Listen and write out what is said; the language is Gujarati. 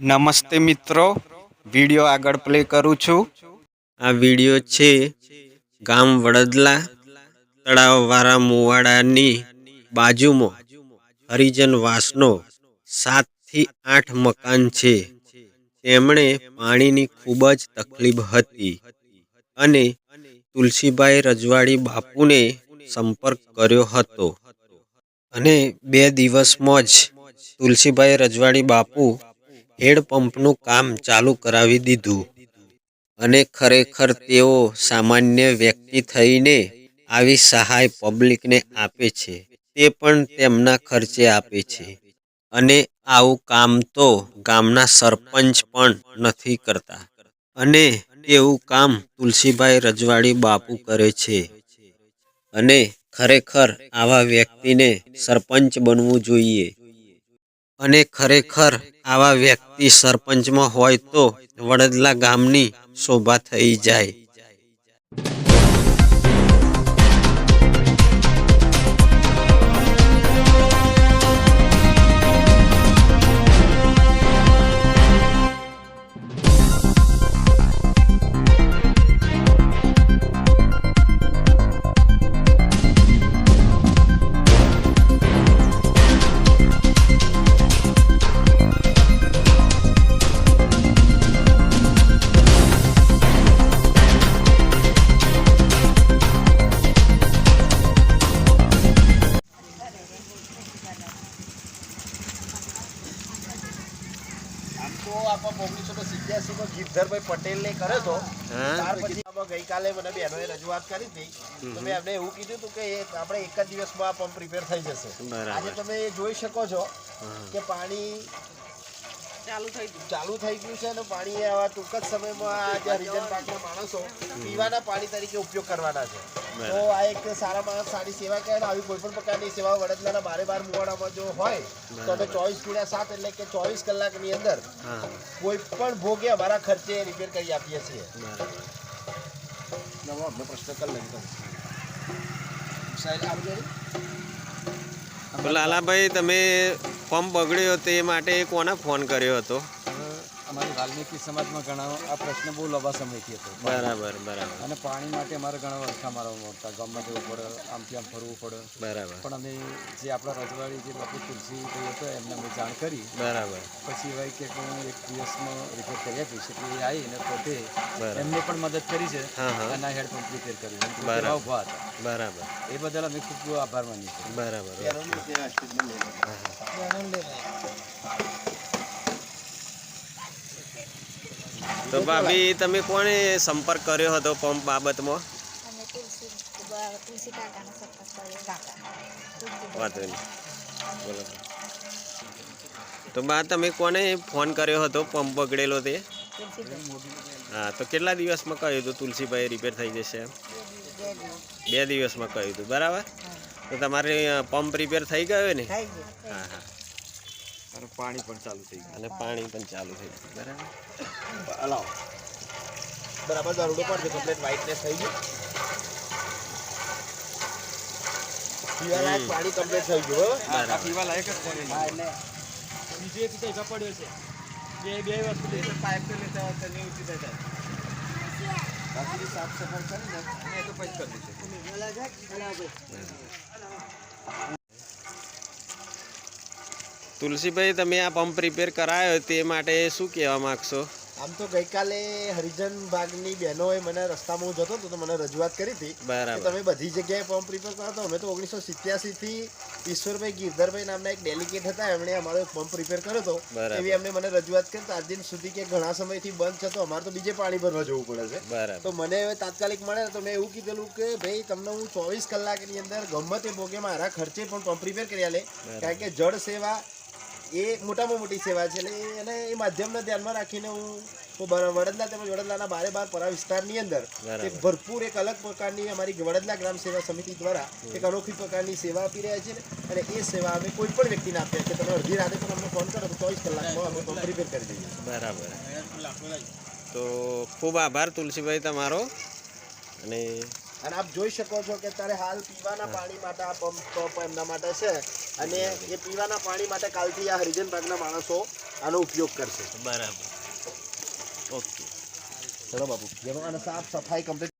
નમસ્તે મિત્રો, વીડિયો આગળ પ્લે કરું છું. આ વીડિયો છે ગામ વડદલા તળાવવાળા મુવાડાની બાજુમાં. હરિજન વાસનો સાતથી આઠ મકાન છે. તેમણે પાણીની ખૂબ જ તકલીફ હતી અને તુલસીભાઈ રજવાડી બાપુને સંપર્ક કર્યો હતો. અને બે દિવસમાં જ તુલસીભાઈ રજવાડી બાપુ હેડપંપનું કામ ચાલુ કરાવી દીધું. અને ખરેખર તેઓ સામાન્ય વ્યક્તિ થઈને આવી સહાય પબ્લિકને આપે છે. તે પણ તેમના ખર્ચે આપે છે. અને આવું કામ તો ગામના સરપંચ પણ નથી કરતા. અને એવું કામ તુલસીભાઈ રજવાડી બાપુ કરે છે. અને ખરેખર આવા વ્યક્તિને સરપંચ બનવું જોઈએ. અને ખરેખર આવા વ્યક્તિ સરપંચમાં હોય તો વડદલા ગામની શોભા થઈ જાય. આમ તો આપણે ઓગણીસો ને સિત્યાસીમાં પટેલ ને કર્યો હતો ત્યાર પછી ગઈકાલે મને બહેનોએ રજૂઆત કરી હતી. તો મેં એમને એવું કીધું હતું કે આપણે એક જ દિવસમાં આ પંપ રિપેર થઈ જશે. આજે તમે જોઈ શકો છો કે પાણી ચાલુ થઈ ગયું. છે અને પાણી આવા ટૂંક જ સમયમાં આ જે હરિજન પાકના માણસો પીવાના પાણી તરીકે ઉપયોગ કરવાના છે. તો આ એક સારા માણસ સારી સેવા કહેવાય આવી કોઈ પણ પ્રકારની સેવા વડોદરાના બારે બાર મુવાડામાં જો હોય તો અમે ચોવીસ ગુણ્યા સાત એટલે કે ચોવીસ કલાકની અંદર હા. કોઈ પણ ભોગે અમારા ખર્ચે રિપેર કરી આપીએ છીએ. નવો અમને પ્રશ્ન કરી લઈ તમે. સાહેબ આવજો તો લાલાભાઈ તમે ફોર્મ બગડ્યો તે માટે કોને ફોન કર્યો હતો? અમારી વાલ્મીકી સમાજમાં ઘણા આ પ્રશ્ન બહુ લાંબા સમયથી હતો. બરાબર બરાબર. અને પાણી માટે અમારે ઘણા વર્ષા મારવા પડતા ગામમાં જવું પડે આમથી આમ ફરવું પડે. બરાબર. પણ અમે જે આપણા રજવાડી જે બાપુ તુલસીભાઈ હતો એમને અમે જાણ કરી. બરાબર. પછી એવા કે હું એક દિવસમાં રિપેર કરી આપીશ એટલે એ આવીને પોતે એમને પણ મદદ કરી છે હા, હા. અને આ હેડપંપ રિપેર કર્યું. એમ બરાબર. હતા. બરાબર. એ બદલ અમે ખૂબ આભાર માનીએ છીએ. બરાબર તો ભાભી તમે કોને સંપર્ક કર્યો હતો પંપ બાબતમાં? વાંધો નહીં બોલો. તો બા તમે કોને ફોન કર્યો હતો પંપ બગડેલો તે? હા તો કેટલા દિવસમાં કહ્યું હતું તુલસીભાઈ રિપેર થઈ જશે એમ? બે દિવસમાં કહ્યું હતું બરાબર? તો તમારે પંપ રિપેર થઈ ગયો ને? હા હા. અને પાણી પણ ચાલુ થઈ ગયું. અને પાણી પણ ચાલુ થઈ ગયું. બરાબર? હલાવો. બરાબર દારૂડો પડશે કમ્પ્લેટ વ્હાઇટનેસ થઈ ગયું. પીવાલાયક પાણી કમ્પ્લેટ થઈ ગયું હો. બરાબર. પીવા લાયક જ પાણી હા, એટલે બીજું એક તો પડ્યો છે. બે બે વસ્તુ પાઇપ તો લેતા હતા ને ઊંચી થતા બાકી સાફ સફાઈ કરીને એ તો પછી કરી તુલસીભાઈ તમે આ પંપ રિપેર કરાયો તે માટે શું કહેવા માગશો? આમ તો ગઈકાલે હરિજન ભાગની બહેનોએ મને રસ્તામાં હું જતો હતો તો મને રજૂઆત કરી હતી બરાબર. તમે બધી જગ્યાએ પંપ રિપેર કરો તો અમે તો ઓગણીસો સિત્યાસીથી ઈશ્વરભાઈ ગીરધરભાઈ નામના એક ડેલિકેટ હતા. એમણે અમારો પંપ રિપેર કર્યો હતો. એવી એમને મને રજૂઆત કરી આજ દિન સુધી કે ઘણા સમયથી બંધ છે તો અમારે તો બીજે પાણી ભરવા જવું પડે છે. તો મને હવે તાત્કાલિક મળે તો મેં એવું કીધેલું કે ભાઈ તમને હું ચોવીસ કલાકની અંદર ગમે તે ભોગે મારા ખર્ચે પણ પંપ રિપેર કરી લે કારણ કે જળ સેવા એ મોટામાં મોટી સેવા છે. એટલે એને અને એ માધ્યમને ધ્યાનમાં રાખીને હું વડદના તેમજ વડદલાના બારે બાર પરા વિસ્તારની અંદર. એક ભરપૂર એક અલગ પ્રકારની અમારી વડદલા ગ્રામ સેવા સમિતિ દ્વારા એક અનોખી પ્રકારની સેવા આપી રહ્યા છીએ અને એ સેવા અમે કોઈ પણ વ્યક્તિને આપીએ છીએ તમે અડધી રાતે પણ અમને ફોન કરો તો ચોવીસ કલાકમાં અમે પ્રિપેર કરી દઈએ. બરાબર. તો ખૂબ આભાર તુલસીભાઈ તમારો અને અને આપ જોઈ શકો છો કે અત્યારે હાલ પીવાના પાણી માટે આ પંપ ટોપ એમના માટે છે. અને એ પીવાના પાણી માટે કાલથી આ હરિજન ભાગના માણસો આનો ઉપયોગ કરશે. બરાબર. ઓકે. ચલો બાપુ. જેનો અને સાફ સફાઈ કમ્પ્લીટ